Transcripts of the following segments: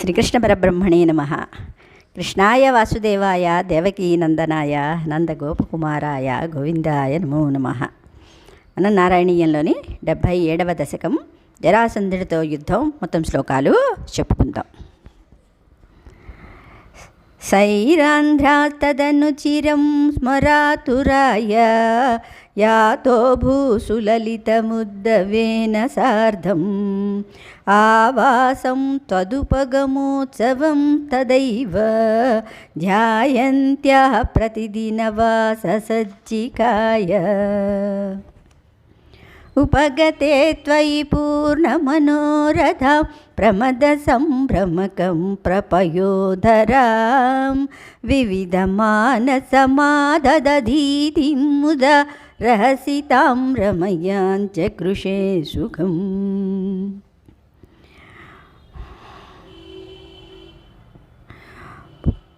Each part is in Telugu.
శ్రీకృష్ణ పరబ్రహ్మణే నమ. కృష్ణాయ వాసుదేవాయ దేవకీ నందనాయ నందగోపకుమారాయ గోవిందాయ నమో నమ. మన నారాయణీయంలోని డెబ్భై ఏడవ దశకం జరాసంధుడితో యుద్ధం మొత్తం శ్లోకాలు చెప్పుకుందాం. సైరాంధ్రాస్తదను చిరం స్మరాతురాయ యాతో భూసులలితముద్దవేన సార్ధం ఆవాసం తదుపగమోత్సవం తదైవ. ధ్యాయంత్యా ప్రతిదినవాససజ్జికాయ. ఉపగతే త్వయి పూర్ణమనోరథ ప్రమదసంభ్రమకం ప్రపయోధరాం. వివిధమానసమాదధీతిం ముద रहसितां रमयाञ्च कृषे सुखम्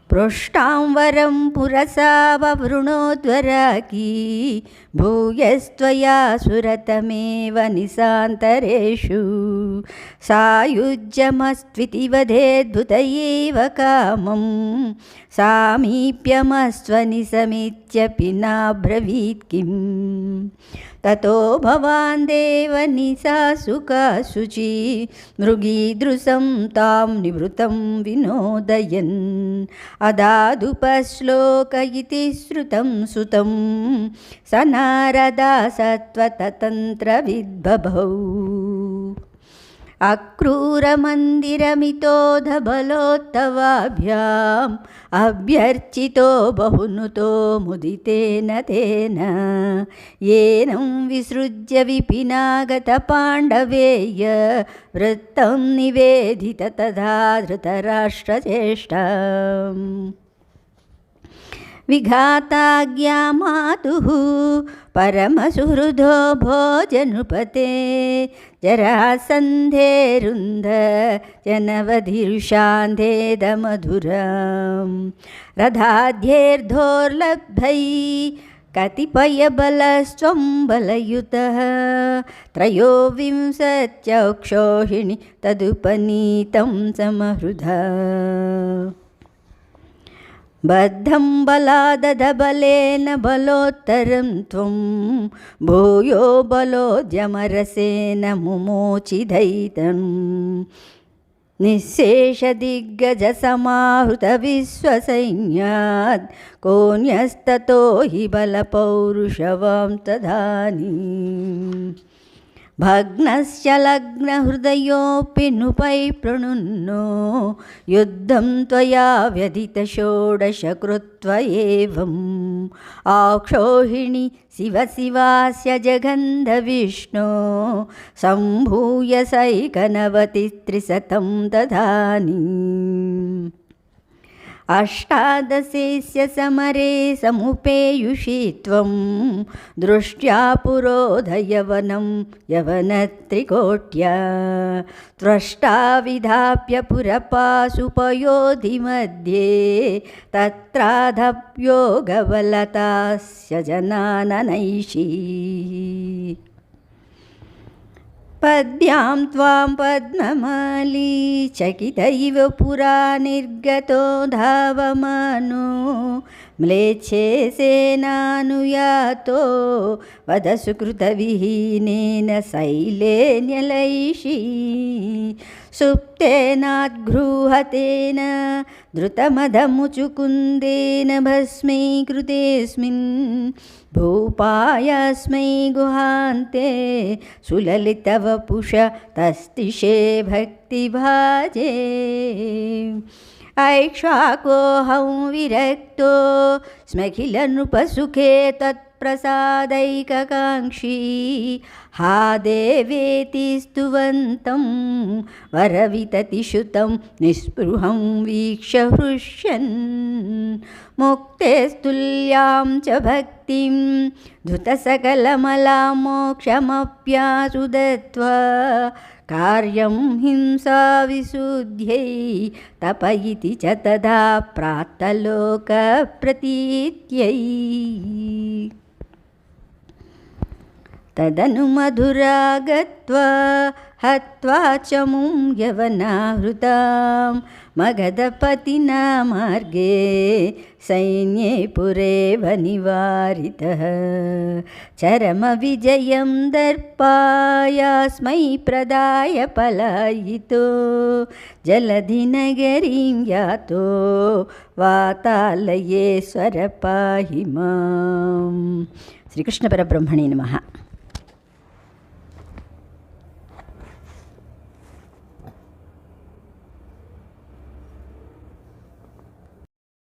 पृष्टां वरं पुरसा ववृणोद्वराकी भूयस्त्वया सुरतमेव निशान्तरेषु सायुज्यमस्त्विति वधेद्भुत एव कामं सामीप्यमस्त्वनिसमित्यपि नाब्रवीत् किम् ततो भवान् देवनिसासुकाशुचि मृगीदृशं तां निवृत्तं विनोदयन् अदादुपश्लोक इति श्रुतं सुतं स नारदा सत्त्वतन्त्रविद्बभौ अक्रूरमन्दिरमितोधबलोत्तवाभ्याम् अभ्यर्चितो बहुनुतो मुदितेन तेन येनं विसृज्य विपिनागतपाण्डवेय वृत्तं निवेदित तथा धृतराष्ट्रचेष्टाम् विघाताज्ञा मातुः परमसुहृदो भोजनृपते जरासन्धेरुन्ध जनवधिरुषान्धेदमधुरं रथाध्येर्धोर्लब्धै कतिपयबलस्त्वं बलयुतः त्रयोविंशत्यक्षोहिणि तदुपनीतं समहृदा बद्धं बलादधबलेन बलोत्तरं त्वं भूयो बलोद्यमरसेन मुमोचिधैतं निःशेषदिग्गजसमाहृतविश्वसैन्यात् कोऽन्यस्ततो हि बलपौरुषवां तदानीम् భగ్నస్య లగ్నహృదయోపి నృపై పృణున్నో యుద్ధం త్వయా వ్యధిత షోడశ కృత్వేవం ఆక్షోహిణి శివ శివాస్య జగంధ విష్ణో. సంభూయ సైకనవతి త్రిశతం దదాని अष्टादशेस्य समरे समुपेयुषि त्वं दृष्ट्या पुरोधयवनं यवनत्रिकोट्या त्वष्टा विधाप्य पुरपाशुपयोधिमध्ये तत्राधप्योगबलतास्य जनाननैषी। पद्भ्यां त्वां पद्ममाली चकितैव पुरा निर्गतो धावमानो म्लेच्छे सेनानुयातो वदसुकृतविहीनेन शैलेन्यलैषी सुप्तेनाद्गृहतेन धृतमधमुचुकुन्देन भस्मीकृतेऽस्मिन् भूपायास्मै गुहान्ते सुललितवपुष तस्तिषे भक्तिभाजे। ऐक्षाकोऽहं विरक्तो स्मखिलनृपसुखे तत्प्रसादैककाङ्क्षी। हा देवेति स्तुवन्तं वरविततिश्रुतं निःस्पृहं वीक्ष हृष्यन्। ముక్తేస్తుల్యాం చ భక్తిం ధృతసకలమలాం మోక్షమప్యాసుదత్వా కార్యం హింసా విశుద్ధ్యై తప ఇతి చ తదా ప్రాప్తలోక ప్రతీత్యై తదను మధురా గత్వా హత్వా చముం యవనాహృతాం మగధపతినా మార్గే సైన్యే పురేవ నివారిత. చరమ విజయం దర్పాయాస్మై ప్రదాయ పలాయితో. జలధి నగరీం యాతో వాతాలయే స్వరపాహి శ్రీకృష్ణ పరబ్రహ్మణే నమ.